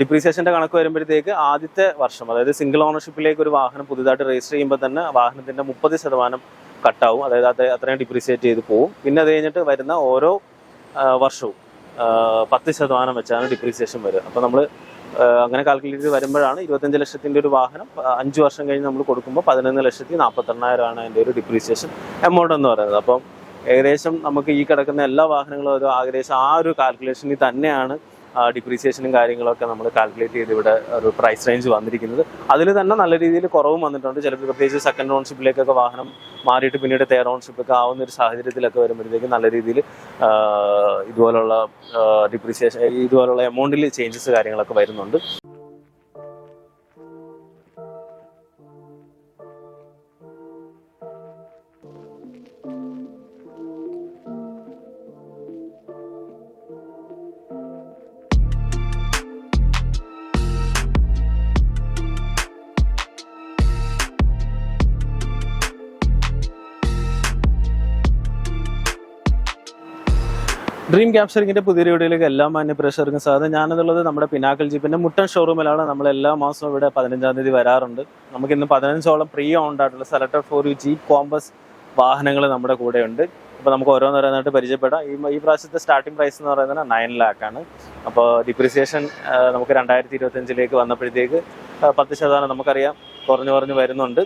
ഡിപ്രീസിയേഷന്റെ കണക്ക് വരുമ്പോഴത്തേക്ക് ആദ്യത്തെ വർഷം അതായത് സിംഗിൾ ഓണർഷിപ്പിലേക്ക് ഒരു വാഹനം പുതുതായിട്ട് രജിസ്റ്റർ ചെയ്യുമ്പോൾ തന്നെ വാഹനത്തിന്റെ മുപ്പത് ശതമാനം കട്ടാവും അതായത് അത് അത്രയും ഡിപ്രീസിയേറ്റ് ചെയ്ത് പോകും പിന്നെ അത് കഴിഞ്ഞിട്ട് വരുന്ന ഓരോ വർഷവും പത്ത് ശതമാനം വെച്ചാണ് ഡിപ്രീസിയേഷൻ വരിക. അപ്പോൾ നമ്മൾ അങ്ങനെ കാൽക്കുലേറ്റ് ചെയ്ത് വരുമ്പോഴാണ് ഇരുപത്തഞ്ച് ലക്ഷത്തിന്റെ ഒരു വാഹനം അഞ്ച് വർഷം കഴിഞ്ഞ് നമ്മൾ കൊടുക്കുമ്പോൾ പതിനൊന്ന് ലക്ഷത്തി നാൽപ്പത്തെണ്ണായിരമാണ് അതിന്റെ ഒരു ഡിപ്രീസിയേഷൻ എമൗണ്ട് എന്ന് പറയുന്നത്. അപ്പം ഏകദേശം നമുക്ക് ഈ കിടക്കുന്ന എല്ലാ വാഹനങ്ങളും ഒരു ഏകദേശം ആ ഒരു കാൽക്കുലേഷനിൽ തന്നെയാണ് ഡിപ്രീസിയേഷനും കാര്യങ്ങളൊക്കെ നമ്മൾ കാൽക്കുലേറ്റ് ചെയ്ത് ഇവിടെ ഒരു പ്രൈസ് റേഞ്ച് വന്നിരിക്കുന്നത്. അതിൽ തന്നെ നല്ല രീതിയിൽ കുറവും വന്നിട്ടുണ്ട്. ചിലപ്പോൾ പ്രത്യേകിച്ച് സെക്കൻഡ് ഓൺഷിപ്പിലേക്കൊക്കെ വാഹനം മാറിയിട്ട് പിന്നീട് തേർഡ് ഓൺഷിപ്പൊക്കെ ആവുന്ന ഒരു സാഹചര്യത്തിലൊക്കെ വരുമ്പോഴത്തേക്കും നല്ല രീതിയിൽ ഇതുപോലുള്ള ഡിപ്രീസിയേഷൻ ഇതുപോലുള്ള എമൗണ്ടിൽ ചേഞ്ചസ് കാര്യങ്ങളൊക്കെ വരുന്നുണ്ട്. ഡ്രീം ക്യാപ്ചറിങ്ങിന്റെ പുതിയ വീഡിയോയിലേക്ക് എല്ലാ മാന്യ പ്രേക്ഷകർക്കും സ്വാഗതം. ഞാനെന്നുള്ളത് നമ്മുടെ പിനാക്കൽ ജീപ്പിന്റെ മുട്ടൻ ഷോറൂമിലാണ് നമ്മൾ എല്ലാ മാസവും ഇവിടെ പതിനഞ്ചാം തീയതി വരാറുണ്ട്. നമുക്ക് ഇന്ന് പതിനഞ്ചോളം പ്രീ ഓൺഡ് ആയിട്ടുള്ള selector for you Jeep Compass വാഹനങ്ങൾ നമ്മുടെ കൂടെ ഉണ്ട് അപ്പോൾ നമുക്ക് ഓരോന്നോരോന്നായിട്ട് പരിചയപ്പെടാം. ഈ ഈ പ്രാവശ്യത്തെ സ്റ്റാർട്ടിംഗ് പ്രൈസ് എന്ന് പറയുന്നത് നയൻ ലാക്ക് ആണ്. അപ്പോൾ ഡിപ്രിസിയേഷൻ നമുക്ക് രണ്ടായിരത്തി ഇരുപത്തഞ്ചിലേക്ക് വന്നപ്പോഴത്തേക്ക് പത്ത് ശതമാനം നമുക്കറിയാം. കുറഞ്ഞു കുറഞ്ഞു വരുന്നുണ്ട്.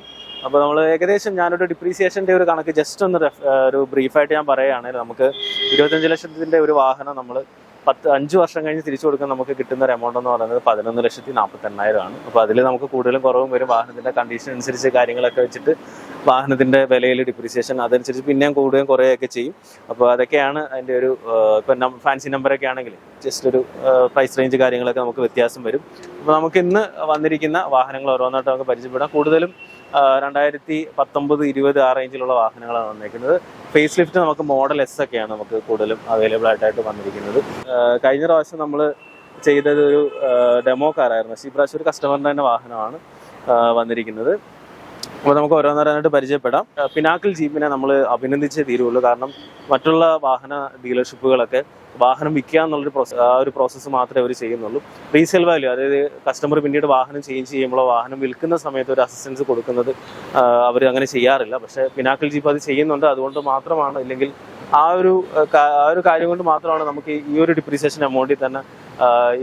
അപ്പോൾ നമ്മൾ ഏകദേശം ഞാനൊരു ഡിപ്രീസിയേഷന്റെ ഒരു കണക്ക് ജസ്റ്റ് ഒന്ന് ഒരു ബ്രീഫായിട്ട് ഞാൻ പറയുകയാണെങ്കിൽ നമുക്ക് ഇരുപത്തഞ്ച് ലക്ഷത്തിന്റെ ഒരു വാഹനം നമ്മൾ പത്ത് അഞ്ച് വർഷം കഴിഞ്ഞ് തിരിച്ചു കൊടുക്കാൻ നമുക്ക് കിട്ടുന്ന ഒരു എമൗണ്ട് എന്ന് പറയുന്നത് പതിനൊന്ന് ലക്ഷത്തി നാൽപ്പത്തി എണ്ണായിരമാണ് അപ്പോൾ അതിൽ നമുക്ക് കൂടുതലും കുറവും വരും. വാഹനത്തിന്റെ കണ്ടീഷൻ അനുസരിച്ച് കാര്യങ്ങളൊക്കെ വെച്ചിട്ട് വാഹനത്തിന്റെ വിലയിൽ ഡിപ്രീസിയേഷൻ അതനുസരിച്ച് പിന്നെയും കൂടുകയും കുറയുകയൊക്കെ ചെയ്യും. അപ്പോൾ അതൊക്കെയാണ് അതിന്റെ ഒരു ഇപ്പൊ ഫാൻസി നമ്പറൊക്കെ ആണെങ്കിൽ ജസ്റ്റ് ഒരു പ്രൈസ് റേഞ്ച് കാര്യങ്ങളൊക്കെ നമുക്ക് വ്യത്യാസം വരും. അപ്പോൾ നമുക്ക് ഇന്ന് വന്നിരിക്കുന്ന വാഹനങ്ങൾ ഓരോന്നായിട്ട് നമുക്ക് പരിചയപ്പെടാം. കൂടുതലും രണ്ടായിരത്തി പത്തൊമ്പത് ഇരുപത് ആ റേഞ്ചിലുള്ള വാഹനങ്ങളാണ് വന്നേക്കുന്നത്. ഫേസ് ലിഫ്റ്റ് നമുക്ക് മോഡൽ എസ് ഒക്കെയാണ് നമുക്ക് കൂടുതലും അവൈലബിൾ ആയിട്ടായിട്ട് വന്നിരിക്കുന്നത്. കഴിഞ്ഞ പ്രാവശ്യം നമ്മൾ ചെയ്തത് ഒരു ഡെമോ കാറായിരുന്നു പക്ഷേ ഈ പ്രാവശ്യം ഒരു കസ്റ്റമറിന്റെ തന്നെ വാഹനമാണ് വന്നിരിക്കുന്നത്. അപ്പോൾ നമുക്ക് ഓരോന്നോരോന്നായിട്ട് പരിചയപ്പെടാം. പിനാക്കിൾ ജീപ്പിനെ നമ്മൾ അഭിനന്ദിച്ചേ തീരുള്ളൂ. കാരണം മറ്റുള്ള വാഹന ഡീലർഷിപ്പുകളൊക്കെ വാഹനം വിൽക്കുക എന്നുള്ളൊരു ആ ഒരു പ്രോസസ്സ് മാത്രമേ അവർ ചെയ്യുന്നുള്ളൂ. റീസെയിൽ വാല്യൂ അതായത് കസ്റ്റമർ പിന്നീട് വാഹനം ചേഞ്ച് ചെയ്യുമ്പോൾ വാഹനം വിൽക്കുന്ന സമയത്ത് ഒരു അസിസ്റ്റൻസ് കൊടുക്കുന്നത് അവർ അങ്ങനെ ചെയ്യാറില്ല. പക്ഷേ പിനാക്കിൾ ജീപ്പ് അത് ചെയ്യുന്നുണ്ട്. അതുകൊണ്ട് മാത്രമാണ് ഇല്ലെങ്കിൽ ആ ഒരു ആ, ഒരു കാര്യം കൊണ്ട് മാത്രമാണ് നമുക്ക് ഈ ഒരു ഡിപ്രീസിയേഷൻ എമൗണ്ടിൽ തന്നെ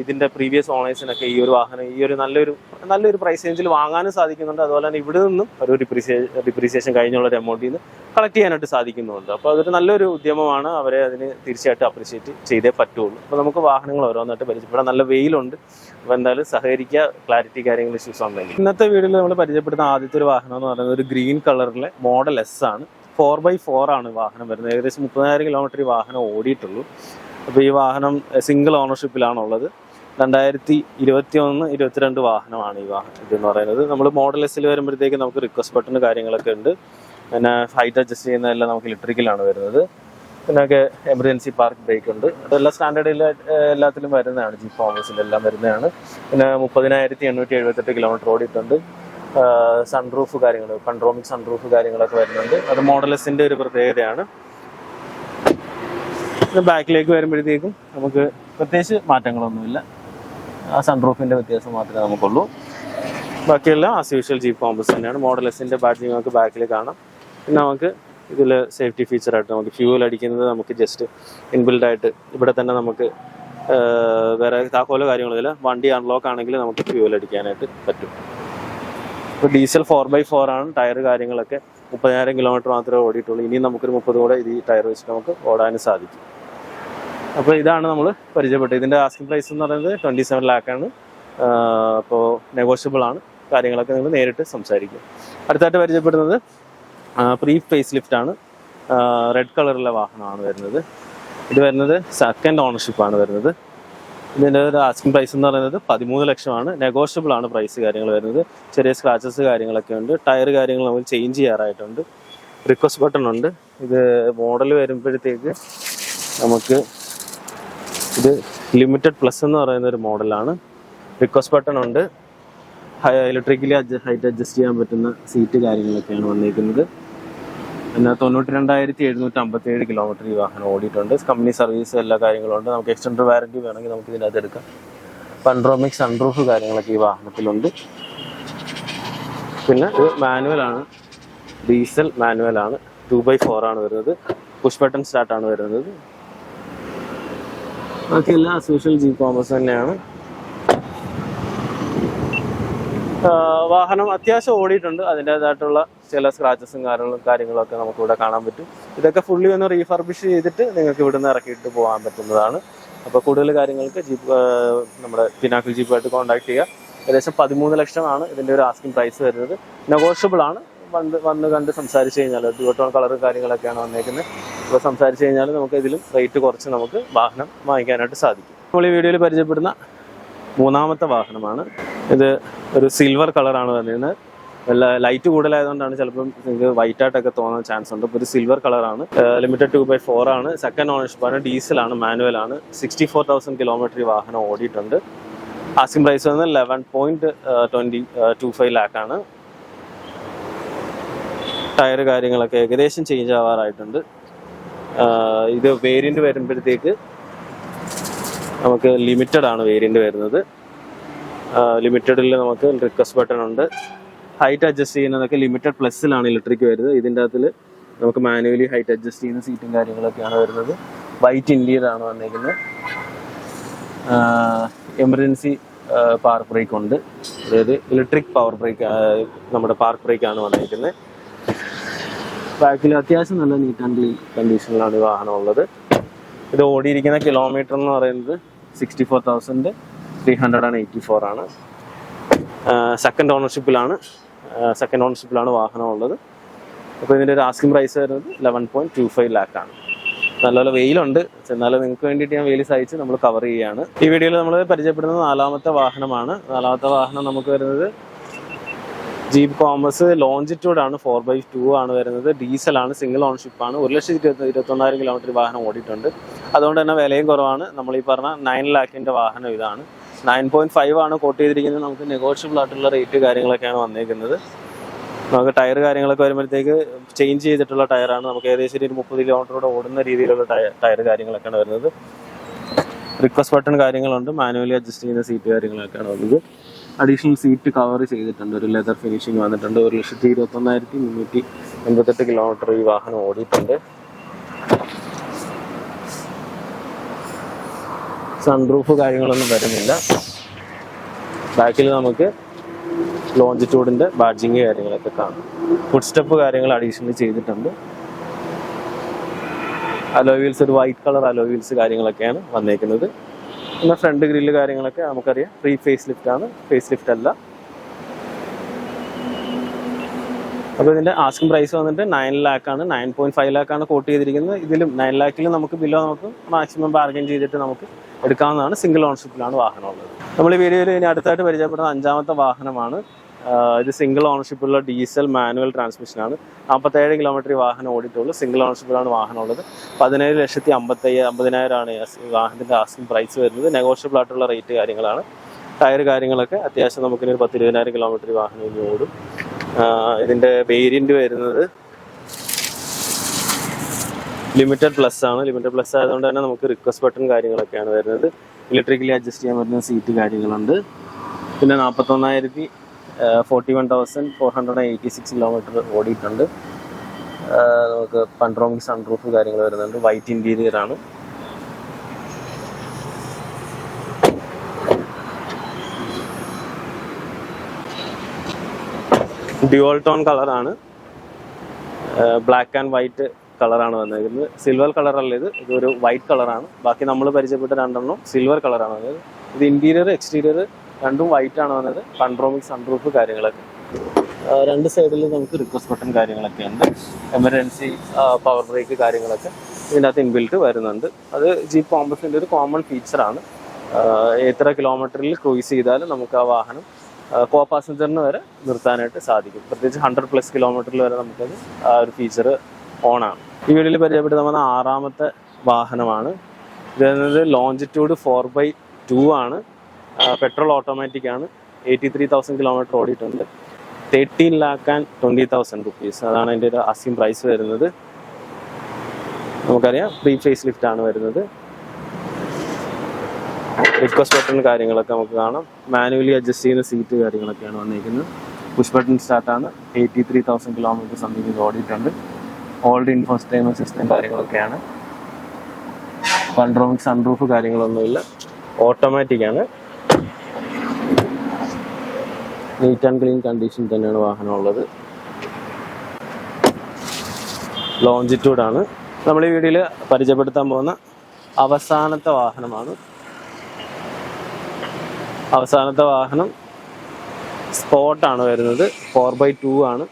ഇതിന്റെ പ്രീവിയസ് ഓണേഴ്സിനൊക്കെ ഈ ഒരു വാഹനം ഈ ഒരു നല്ലൊരു നല്ലൊരു പ്രൈസ് റേഞ്ചിൽ വാങ്ങാനും സാധിക്കുന്നുണ്ട്. അതുപോലെ തന്നെ ഇവിടെ നിന്നും ഒരു ഡിപ്രീസിയേഷൻ ഡിപ്രീസിയേഷൻ കഴിഞ്ഞുള്ള ഒരു എമൗണ്ടിൽ നിന്ന് കളക്ട് ചെയ്യാനായിട്ട് സാധിക്കുന്നുണ്ട് അപ്പോൾ അതൊരു നല്ലൊരു ഉദ്യമമാണ്. അവരെ അതിന് തീർച്ചയായിട്ടും അപ്രീഷിയേറ്റ് ചെയ്തേ പറ്റുള്ളൂ. അപ്പോൾ നമുക്ക് വാഹനങ്ങൾ ഓരോന്നായിട്ട് പരിചയപ്പെടാം. നല്ല വെയിലുണ്ട്. അപ്പോൾ എന്തായാലും സഹകരിക്കുക ക്ലാരിറ്റി കാര്യങ്ങൾ ഇഷ്യൂസ് ഉണ്ടെങ്കിൽ ഇന്നത്തെ വീഡിയോയിൽ നമ്മൾ പരിചയപ്പെടുന്ന ആദ്യത്തെ ഒരു വാഹനം എന്ന് പറയുന്നത് ഒരു ഗ്രീൻ കളറിലെ മോഡൽ എസ് ആണ്. ഫോർ ബൈ ഫോർ ആണ് വാഹനം വരുന്നത്. ഏകദേശം മുപ്പതിനായിരം കിലോമീറ്റർ വാഹനം ഓടിയിട്ടുള്ളൂ. അപ്പോൾ ഈ വാഹനം സിംഗിൾ ഓണർഷിപ്പിലാണുള്ളത് രണ്ടായിരത്തി ഇരുപത്തി ഒന്ന് ഇരുപത്തിരണ്ട് വാഹനമാണ് ഈ വാഹനം ഇതെന്ന് പറയുന്നത്. നമ്മൾ മോഡൽ എസ്സിൽ വരുമ്പോഴത്തേക്ക് നമുക്ക് റിക്വസ്റ്റ് ബട്ടൺ കാര്യങ്ങളൊക്കെ ഉണ്ട്. പിന്നെ ഹൈറ്റ് അഡ്ജസ്റ്റ് ചെയ്യുന്നതെല്ലാം നമുക്ക് ഇലക്ട്രിക്കലാണ് വരുന്നത്. പിന്നെ ഒക്കെ എമർജൻസി പാർക്ക് ബ്രേക്ക് ഉണ്ട്. അതെല്ലാം സ്റ്റാൻഡേർഡിൽ എല്ലാത്തിലും വരുന്നതാണ്. ജീപ്പ് ഫോമേഴ്സിലെല്ലാം വരുന്നതാണ്. പിന്നെ മുപ്പതിനായിരത്തി എണ്ണൂറ്റി എഴുപത്തെട്ട് കിലോമീറ്റർ ഓടിയിട്ടുണ്ട് സൺറൂഫ് കാര്യങ്ങൾ പൺട്രോമിക് സൺറൂഫ് കാര്യങ്ങളൊക്കെ വരുന്നുണ്ട്. അത് മോഡലസിന്റെ ഒരു പ്രത്യേകതയാണ്. ഇത് ബാക്കിലേക്ക് വരുമ്പോഴത്തേക്കും നമുക്ക് പ്രത്യേകിച്ച് മാറ്റങ്ങളൊന്നുമില്ല. ആ സൺറൂഫിന്റെ വ്യത്യാസം മാത്രമേ നമുക്കുള്ളൂ. ബാക്കിയെല്ലാം ആസ് യൂഷ്വൽ ജീപ്പ് കോമ്പസ് തന്നെയാണ്. മോഡൽ എസിന്റെ ബാറ്ററി നമുക്ക് ബാക്കിൽ കാണാം. പിന്നെ നമുക്ക് ഇതിൽ സേഫ്റ്റി ഫീച്ചർ ആയിട്ട് നമുക്ക് ഫ്യൂവൽ അടിക്കുന്നത് നമുക്ക് ജസ്റ്റ് ഇൻബിൽഡ് ആയിട്ട് ഇവിടെ തന്നെ നമുക്ക് വേറെ താക്കോലോ കാര്യങ്ങളില്ല വണ്ടി അൺലോക്ക് ആണെങ്കിൽ നമുക്ക് ഫ്യൂവൽ അടിക്കാനായിട്ട് പറ്റും. ഇപ്പോൾ ഡീസൽ ഫോർ ബൈ ഫോർ ആണ്. ടയർ കാര്യങ്ങളൊക്കെ മുപ്പതിനായിരം കിലോമീറ്റർ മാത്രമേ ഓടിയിട്ടുള്ളൂ. ഇനിയും നമുക്കൊരു മുപ്പത് കൂടെ ഈ ടയർ വെച്ചിട്ട് നമുക്ക് ഓടാനും സാധിക്കും. അപ്പോൾ ഇതാണ് നമ്മൾ പരിചയപ്പെട്ടത്. ഇതിന്റെ ആസ്കിംഗ് പ്രൈസ് എന്ന് പറയുന്നത് ട്വന്റി സെവൻ ലാക്കാണ് അപ്പോൾ നെഗോഷ്യബിൾ ആണ്. കാര്യങ്ങളൊക്കെ നിങ്ങൾ നേരിട്ട് സംസാരിക്കും. അടുത്തായിട്ട് പരിചയപ്പെടുന്നത് പ്രീ ഫേസ് ലിഫ്റ്റ് ആണ്. റെഡ് കളറിലെ വാഹനമാണ് വരുന്നത്. ഇത് വരുന്നത് സെക്കൻഡ് ഓണർഷിപ്പാണ് വരുന്നത്. ഇതിന്റെ ഒരു ആസ്കിംഗ് പ്രൈസ് എന്ന് പറയുന്നത് പതിമൂന്ന് ലക്ഷമാണ്. നെഗോഷ്യബിൾ ആണ് പ്രൈസ് കാര്യങ്ങൾ വരുന്നത്. ചെറിയ സ്ക്രാച്ചസ് കാര്യങ്ങളൊക്കെ ഉണ്ട്. ടയർ കാര്യങ്ങൾ നമ്മൾ ചേഞ്ച് ചെയ്യാറായിട്ടുണ്ട്. റിക്വസ്റ്റ് ബട്ടൺ ഉണ്ട്. ഇത് മോഡൽ വരുമ്പോഴത്തേക്ക് നമുക്ക് ഇത് ലിമിറ്റഡ് പ്ലസ് എന്ന് പറയുന്ന ഒരു മോഡലാണ്. റിക്വസ്റ്റ് ബട്ടൺ ഉണ്ട്. ഇലക്ട്രിക്കലി ഹൈറ്റ് അഡ്ജസ്റ്റ് ചെയ്യാൻ പറ്റുന്ന സീറ്റ് കാര്യങ്ങളൊക്കെയാണ് വന്നിരിക്കുന്നത്. പിന്നെ തൊണ്ണൂറ്റി രണ്ടായിരത്തി എഴുന്നൂറ്റി അമ്പത്തി ഏഴ് കിലോമീറ്റർ ഈ വാഹനം ഓടിയിട്ടുണ്ട്. കമ്പനി സർവീസ് എല്ലാ കാര്യങ്ങളും ഉണ്ട്. നമുക്ക് എക്സ്റ്റൻഡർ വാറണ്ടി വേണമെങ്കിൽ നമുക്ക് ഇതിനകത്ത് എടുക്കാം. പൺഡ്രോമിക് സൺറൂഫ് കാര്യങ്ങളൊക്കെ ഈ വാഹനത്തിലുണ്ട്. പിന്നെ ഇത് മാനുവൽ ആണ്. ഡീസൽ മാനുവൽ ആണ്. ടു ബൈ ഫോർ ആണ് വരുന്നത്. പുഷ് ബട്ടൺ സ്റ്റാർട്ട് ആണ് വരുന്നത്. ബാക്കി എല്ലാ സോഷ്യൽ ജി കോമേഴ്സ് തന്നെയാണ്. വാഹനം അത്യാവശ്യം ഓടിയിട്ടുണ്ട്. അതിന്റെതായിട്ടുള്ള ചില സ്ക്രാച്ചസും കാര്യങ്ങളും കാര്യങ്ങളൊക്കെ നമുക്ക് ഇവിടെ കാണാൻ പറ്റും. ഇതൊക്കെ ഫുള്ളി ഒന്ന് റീഫർബിഷ് ചെയ്തിട്ട് നിങ്ങൾക്ക് ഇവിടുന്ന് ഇറക്കിയിട്ട് പോകാൻ പറ്റുന്നതാണ്. അപ്പോൾ കൂടുതൽ കാര്യങ്ങൾക്ക് ജീപ്പ് നമ്മുടെ പിനാക്കിൾ ജീപ്പുമായിട്ട് കോൺടാക്ട് ചെയ്യുക. ഏകദേശം പതിമൂന്ന് ലക്ഷമാണ് ഇതിന്റെ ഒരു ആസ്കിംഗ് പ്രൈസ് വരുന്നത്. നെഗോഷ്യബിൾ ആണ്. വന്ന് വന്ന് കണ്ട് സംസാരിച്ച് കഴിഞ്ഞാൽ ഡുവട്ടോൺ കളർ കാര്യങ്ങളൊക്കെയാണ് വന്നേക്കുന്നത് അപ്പോൾ സംസാരിച്ച് കഴിഞ്ഞാൽ നമുക്ക് ഇതിലും റേറ്റ് കുറച്ച് നമുക്ക് വാഹനം വാങ്ങിക്കാനായിട്ട് സാധിക്കും. നമ്മൾ ഈ വീഡിയോയിൽ പരിചയപ്പെടുന്ന മൂന്നാമത്തെ വാഹനമാണ്. ഇത് ഒരു സിൽവർ കളറാണ് വരുന്നത് ലൈറ്റ് കൂടുതലായതുകൊണ്ടാണ് ചിലപ്പം നിങ്ങൾക്ക് വൈറ്റ് ആയിട്ടൊക്കെ തോന്നാൻ ചാൻസ് ഉണ്ട്. ഇപ്പോൾ ഒരു സിൽവർ കളറാണ് ലിമിറ്റഡ് ടു ബൈ ഫോർ ആണ്. സെക്കൻഡ് ഓണർഷിപ്പ് ആണ്. ഡീസലാണ് മാനുവൽ ആണ്. സിക്സ്റ്റി ഫോർ തൗസൻഡ് കിലോമീറ്റർ വാഹനം ഓടിയിട്ടുണ്ട്. ആസ്കിംഗ് പ്രൈസ് വന്ന് eleven point twenty two five lakh ആണ്. ടയർ കാര്യങ്ങളൊക്കെ ഏകദേശം ചേഞ്ച് ആവാറായിട്ടുണ്ട്. ഇത് വേരിയന്റ് വരുമ്പോഴത്തേക്ക് നമുക്ക് ലിമിറ്റഡ് ആണ് വേരിയന്റ് വരുന്നത്. ലിമിറ്റഡിൽ നമുക്ക് റിക്വസ്റ്റ് ബട്ടൺ ഉണ്ട്. ഹൈറ്റ് അഡ്ജസ്റ്റ് ചെയ്യുന്നതൊക്കെ ലിമിറ്റഡ് പ്ലസ്സിലാണ് ഇലക്ട്രിക് വരുന്നത്. ഇതിന്റെ അകത്തിൽ നമുക്ക് മാനുവലി ഹൈറ്റ് അഡ്ജസ്റ്റ് ചെയ്യുന്ന സീറ്റും കാര്യങ്ങളൊക്കെയാണ് വരുന്നത്. വൈറ്റ് ഇന്റീരിയർ ആണ് വന്നിരിക്കുന്നത് എമർജൻസി പവർ ബ്രേക്ക് ഉണ്ട്. അതായത് ഇലക്ട്രിക് പവർ ബ്രേക്ക് നമ്മുടെ പാർക്ക് ബ്രേക്ക് ആണ് വന്നിരിക്കുന്നത് ബാക്കിൽ അത്യാവശ്യം നല്ല നീറ്റ് ആൻഡ് ക്ലീൻ കണ്ടീഷനിലാണ് ഈ വാഹനം ഉള്ളത്. ഇത് ഓടിയിരിക്കുന്ന കിലോമീറ്റർ എന്ന് പറയുന്നത് sixty four thousand three hundred and eighty four ആണ് സെക്കൻഡ് ഓണർഷിപ്പിലാണ് സെക്കൻഡ് ഓണർഷിപ്പിലാണ് വാഹനം ഉള്ളത്. അപ്പോൾ ഇതിന്റെ ഒരു ആസ്കിംഗ് പ്രൈസ് വരുന്നത് eleven point two five lakh ആണ്. നല്ലപോലെ വെയിലുണ്ട്. എന്നാലും നിങ്ങൾക്ക് വേണ്ടിയിട്ട് ഞാൻ വെയിൽ സഹിച്ച് നമ്മൾ കവർ ചെയ്യുകയാണ് ഈ വീഡിയോയിൽ നമ്മൾ പരിചയപ്പെടുന്നത് നാലാമത്തെ വാഹനമാണ്. നാലാമത്തെ വാഹനം നമുക്ക് വരുന്നത് ജീപ്പ് കോമേഴ്സ് ലോഞ്ചിറ്റ്യൂഡ് ആണ് ഫോർ ബൈ ടു ആണ് വരുന്നത്. ഡീസൽ ആണ് സിംഗിൾ ഓൺഷിപ്പ് ആണ് ഒരു ലക്ഷത്തി ഇരുപത്തി ഇരുപത്തൊന്നായിരം കിലോമീറ്റർ വാഹനം ഓടിയിട്ടുണ്ട്. അതുകൊണ്ട് തന്നെ വിലയും കുറവാണ്. നമ്മൾ ഈ പറഞ്ഞ നയൻ ലാഖിന്റെ വാഹനം ഇതാണ്. നയൻ പോയിന്റ് ഫൈവ് ആണ് കോട്ട് ചെയ്തിരിക്കുന്നത്. നമുക്ക് നെഗോഷ്യബിൾ ആയിട്ടുള്ള റേറ്റ് കാര്യങ്ങളൊക്കെയാണ് വന്നേക്കുന്നത്. നമുക്ക് ടയർ കാര്യങ്ങളൊക്കെ വരുമ്പോഴത്തേക്ക് ചേഞ്ച് ചെയ്തിട്ടുള്ള ടയറാണ് നമുക്ക് ഏകദേശം ഒരു മുപ്പത് കിലോമീറ്ററോടെ ഓടുന്ന രീതിയിലുള്ള ടയർ ടയർ കാര്യങ്ങളൊക്കെയാണ് വരുന്നത്. റിക്വസ്റ്റ് ബട്ടൺ കാര്യങ്ങളുണ്ട്. മാനുവലി അഡ്ജസ്റ്റ് ചെയ്യുന്ന സീറ്റ് കാര്യങ്ങളൊക്കെയാണ് വരുന്നത് അഡീഷണൽ സീറ്റ് കവർ ചെയ്തിട്ടുണ്ട്. ഒരു ലെതർ ഫിനിഷിംഗ് വന്നിട്ടുണ്ട്. ഒരു ലക്ഷത്തി ഇരുപത്തൊന്നായിരത്തി മുന്നൂറ്റി എൺപത്തെട്ട് കിലോമീറ്റർ ഈ വാഹനം ഓടിയിട്ടുണ്ട്. സൺറൂഫ് കാര്യങ്ങളൊന്നും വരുന്നില്ല. ബാക്കിൽ നമുക്ക് ലോഞ്ചിറ്റ്യൂഡിന്റെ ബാഡ്ജിങ് കാര്യങ്ങളൊക്കെ കാണും. ഫുഡ് സ്റ്റെപ്പ് കാര്യങ്ങൾ അഡീഷണൽ ചെയ്തിട്ടുണ്ട്. അലോ വീൽസ് ഒരു വൈറ്റ് കളർ അലോ വീൽസ് കാര്യങ്ങളൊക്കെയാണ് വന്നേക്കുന്നത്. പിന്നെ ഫ്രണ്ട് ഗ്രില്ല് കാര്യങ്ങളൊക്കെ നമുക്കറിയാം. ഫ്രീ ഫേസ് ലിഫ്റ്റ് ആണ്. ഫേസ് ലിഫ്റ്റ് അല്ല. അപ്പോൾ ഇതിന്റെ ആസ്കിംഗ് പ്രൈസ് വന്നിട്ട് നയൻ ലാക്ക് ആണ്. നയൻ പോയിന്റ് ഫൈവ് ലാക്ക് ആണ് കോട്ട് ചെയ്തിരിക്കുന്നത്. ഇതിലും നയൻ ലാക്കിൽ നമുക്ക് ബില്ലോ നമുക്ക് മാക്സിമം ബാർഗൈൻ ചെയ്തിട്ട് നമുക്ക് എടുക്കാവുന്നതാണ്. സിംഗിൾ ഓൺഷിപ്പിലാണ് വാഹനം ഉള്ളത്. നമ്മൾ ഈ വീഡിയോയിൽ ഇനി അടുത്തായിട്ട് പരിചയപ്പെടുന്ന അഞ്ചാമത്തെ വാഹനമാണ്. ഇത് സിംഗിൾ ഓണർഷിപ്പുള്ള ഡീസൽ മാനുവൽ ട്രാൻസ്മിഷനാണ് നാൽപ്പത്തേഴ് കിലോമീറ്റർ വാഹനം ഓടിയിട്ടുള്ളൂ. സിംഗിൾ ഓണർഷിപ്പിലാണ് വാഹനം ഉള്ളത്. പതിനേഴ് ലക്ഷത്തി അമ്പത്തയ്യ അമ്പതിനായിരമാണ് വാഹനത്തിന്റെ ആസ്കിംഗ് പ്രൈസ് വരുന്നത്. നെഗോഷ്യബിൾ ആയിട്ടുള്ള റേറ്റ് കാര്യങ്ങളാണ്. ടയർ കാര്യങ്ങളൊക്കെ അത്യാവശ്യം നമുക്കിനി ഒരു പത്ത് ഇരുപതിനായിരം കിലോമീറ്റർ വാഹനം ഇനി ഓടും. ഇതിന്റെ വേരിയന്റ് വരുന്നത് ലിമിറ്റഡ് പ്ലസ് ആണ്. ലിമിറ്റഡ് പ്ലസ് ആയതുകൊണ്ട് തന്നെ നമുക്ക് റിക്വസ്റ്റ് ബട്ടൺ കാര്യങ്ങളൊക്കെയാണ് വരുന്നത്. ഇലക്ട്രിക്കലി അഡ്ജസ്റ്റ് ചെയ്യാൻ പറ്റുന്ന സീറ്റ് കാര്യങ്ങളുണ്ട്. പിന്നെ നാൽപ്പത്തൊന്നായിരത്തി forty one thousand four hundred eighty six kilometre ഓടിയിട്ടുണ്ട്. നമുക്ക് പൺട്രോമിക് സൺറൂഫ് കാര്യങ്ങൾ വരുന്നുണ്ട്. വൈറ്റ് ഇന്റീരിയർ ആണ് ഡ്യുവൽ ടോൺ കളറാണ്. ബ്ലാക്ക് ആൻഡ് വൈറ്റ് കളറാണ് വന്നിരിക്കുന്നത് സിൽവർ കളറല്ല ഇത്. ഇതൊരു വൈറ്റ് കളറാണ്. ബാക്കി നമ്മൾ പരിചയപ്പെട്ട രണ്ടെണ്ണം സിൽവർ കളറാണ് വന്നത്. ഇത് ഇന്റീരിയർ എക്സ്റ്റീരിയർ രണ്ടും വൈറ്റ് ആണ് വന്നത്. കൺട്രോമിക് സൺറൂഫ് കാര്യങ്ങളൊക്കെ. രണ്ട് സൈഡിൽ നമുക്ക് റിക്വസ്റ്റ് ബട്ടൺ കാര്യങ്ങളൊക്കെ ഉണ്ട്. എമർജൻസി പവർ ബ്രേക്ക് കാര്യങ്ങളൊക്കെ ഇതിന്റെ അകത്ത് ഇൻബിൽറ്റ് വരുന്നുണ്ട്. അത് ജീപ്പ് കോമ്പസിന്റെ ഒരു കോമൺ ഫീച്ചറാണ് എത്ര കിലോമീറ്ററിൽ ക്രൂയിസ് ചെയ്താലും നമുക്ക് ആ വാഹനം കോ പാസഞ്ചറിന് വരെ നിർത്താനായിട്ട് സാധിക്കും. പ്രത്യേകിച്ച് ഹൺഡ്രഡ് പ്ലസ് കിലോമീറ്ററിൽ വരെ നമുക്കത് ആ ഒരു ഫീച്ചർ ഓൺ ആണ്. ഈ വീഡിയോയിൽ പരിചയപ്പെട്ട് വന്ന ആറാമത്തെ വാഹനമാണ്. ഇത് ലോഞ്ചിറ്റ്യൂഡ് ഫോർ ബൈ ടു ആണ്. പെട്രോൾ ഓട്ടോമാറ്റിക് ആണ്. എയ്റ്റി ത്രീ തൗസൻഡ് കിലോമീറ്റർ ഓടിയിട്ടുണ്ട്. Thirteen lakh and twenty thousand rupees അതാണ് അതിന്റെ ഒരു അസിം പ്രൈസ് വരുന്നത്. നമുക്കറിയാം പ്രീ ഫേസ് ലിഫ്റ്റ് ആണ് വരുന്നത്. റിക്വസ്റ്റ് ബട്ടൺ കാര്യങ്ങളൊക്കെ നമുക്ക് കാണാം. മാനുവലി അഡ്ജസ്റ്റ് ചെയ്യുന്ന സീറ്റ് കാര്യങ്ങളൊക്കെയാണ് വന്നിരിക്കുന്നത്. Push button സ്റ്റാർട്ടാണ് eighty three thousand kilometre something ഇത് ഓടിയിട്ടുണ്ട്. ഓൾഡ് ഇൻഫോസ്റ്റൈമർ സിസ്റ്റം കാര്യങ്ങളൊക്കെയാണ്. പൺഡ്രോമിക് സൺറൂഫ് കാര്യങ്ങളൊന്നുമില്ല. ഓട്ടോമാറ്റിക് ആണ്. നീറ്റ് ആൻഡ് ക്ലീൻ കണ്ടീഷൻ തന്നെയാണ് വാഹനം ഉള്ളത് ലോഞ്ചിറ്റ്യൂഡ് ആണ്. നമ്മൾ ഈ വീഡിയോയിൽ പരിചയപ്പെടുത്താൻ പോകുന്ന അവസാനത്തെ വാഹനമാണ്. അവസാനത്തെ വാഹനം സ്പോട്ടാണ് വരുന്നത്. ഫോർ ബൈ ടു ആണ്.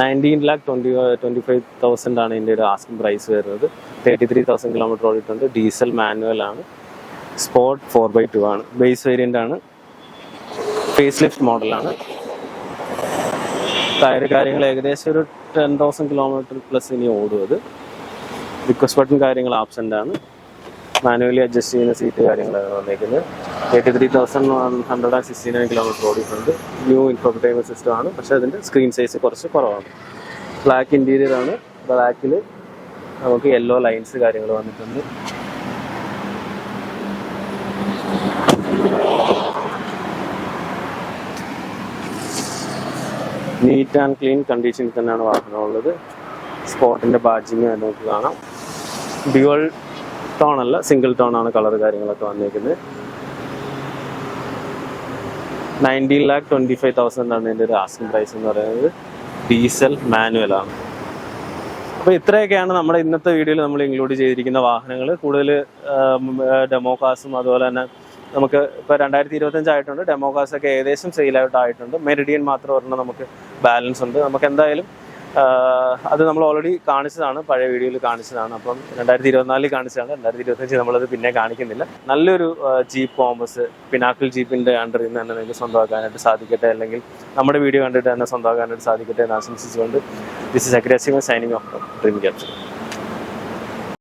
Nineteen lakh twenty twenty five thousand ആണ് ഇതിന്റെ ഒരു ആസ്കിംഗ് പ്രൈസ് വരുന്നത്. തേർട്ടി ത്രീ തൗസൻഡ് കിലോമീറ്റർ ഓടിയിട്ടുണ്ട്. ഡീസൽ മാനുവൽ ആണ്. സ്പോട്ട് ഫോർ ബൈ ടു ആണ്. ബേസ് വേരിയന്റ് ആണ്. ഫേസ് ലിഫ്റ്റ് മോഡലാണ് ടയർ കാര്യങ്ങൾ ഏകദേശം ഒരു ടെൻ തൗസൻഡ് കിലോമീറ്റർ പ്ലസ് ഇനി ഓടും അത് റിക്വസ്റ്റ് ബട്ടൺ കാര്യങ്ങൾ ആബ്സെന്റ് ആണ്. മാനുവലി അഡ്ജസ്റ്റ് ചെയ്യുന്ന സീറ്റ് കാര്യങ്ങളാണ് വന്നേക്കുന്നത്. Eighty three thousand one hundred and sixty nine kilometre ഓടിയിട്ടുണ്ട്. ന്യൂ ഇൻഫോർട്ടൈൻമെന്റ് സിസ്റ്റം ആണ്. പക്ഷേ അതിന്റെ സ്ക്രീൻ സൈസ് കുറച്ച് കുറവാണ്. ബ്ലാക്ക് ഇന്റീരിയർ ആണ്. ബ്ലാക്കിൽ നമുക്ക് യെല്ലോ ലൈൻസ് കാര്യങ്ങൾ വന്നിട്ടുണ്ട്. നീറ്റ് ആൻഡ് ക്ലീൻ കണ്ടീഷനിൽ തന്നെയാണ് വാഹനമുള്ളത് സ്പോട്ടിന്റെ ബാഡ്ജിങ് നമുക്ക് കാണാം. ഡ്യുവൽ ടോൺ അല്ല സിംഗിൾ ടോൺ ആണ് കളർ കാര്യങ്ങളൊക്കെ വന്നിരിക്കുന്നത്. Nineteen lakh twenty five thousand ആണ് ഇതിന്റെ ഒരു ആസ്കിംഗ് പ്രൈസ് എന്ന് പറയുന്നത്. ഡീസൽ മാനുവൽ ആണ്. അപ്പോൾ ഇത്രയൊക്കെയാണ് നമ്മുടെ ഇന്നത്തെ വീഡിയോയിൽ നമ്മൾ ഇൻക്ലൂഡ് ചെയ്തിരിക്കുന്ന വാഹനങ്ങൾ കൂടുതൽ ഡെമോ കാസും അതുപോലെ തന്നെ നമുക്ക് ഇപ്പോൾ രണ്ടായിരത്തി ഇരുപത്തഞ്ചായിട്ടുണ്ട് ഡെമോ കാസൊക്കെ ഏകദേശം സെയിൽ ആയിട്ടുണ്ട്. മെറിഡിയൻ മാത്രം ഒരെണ്ണം നമുക്ക് ബാലൻസ് ഉണ്ട്. നമുക്ക് എന്തായാലും അത് നമ്മൾ ഓൾറെഡി കാണിച്ചതാണ് പഴയ വീഡിയോയിൽ കാണിച്ചതാണ്. അപ്പം രണ്ടായിരത്തി ഇരുപത്തിനാലിൽ കാണിച്ചതാണ് രണ്ടായിരത്തി ഇരുപത്തഞ്ച് നമ്മളത് പിന്നെ കാണിക്കുന്നില്ല. നല്ലൊരു ജീപ്പ് കോമ്പസ് പിനാക്കിൾ ജീപ്പിന്റെ അണ്ടറിൽ നിന്ന് തന്നെ നിങ്ങൾക്ക് സ്വന്തമാക്കാനായിട്ട് സാധിക്കട്ടെ. അല്ലെങ്കിൽ നമ്മുടെ വീഡിയോ കണ്ടിട്ട് തന്നെ സ്വന്തമാക്കാനായിട്ട് സാധിക്കട്ടെ എന്ന് ആശംസിച്ചുകൊണ്ട് this is aggressive signing off dream capture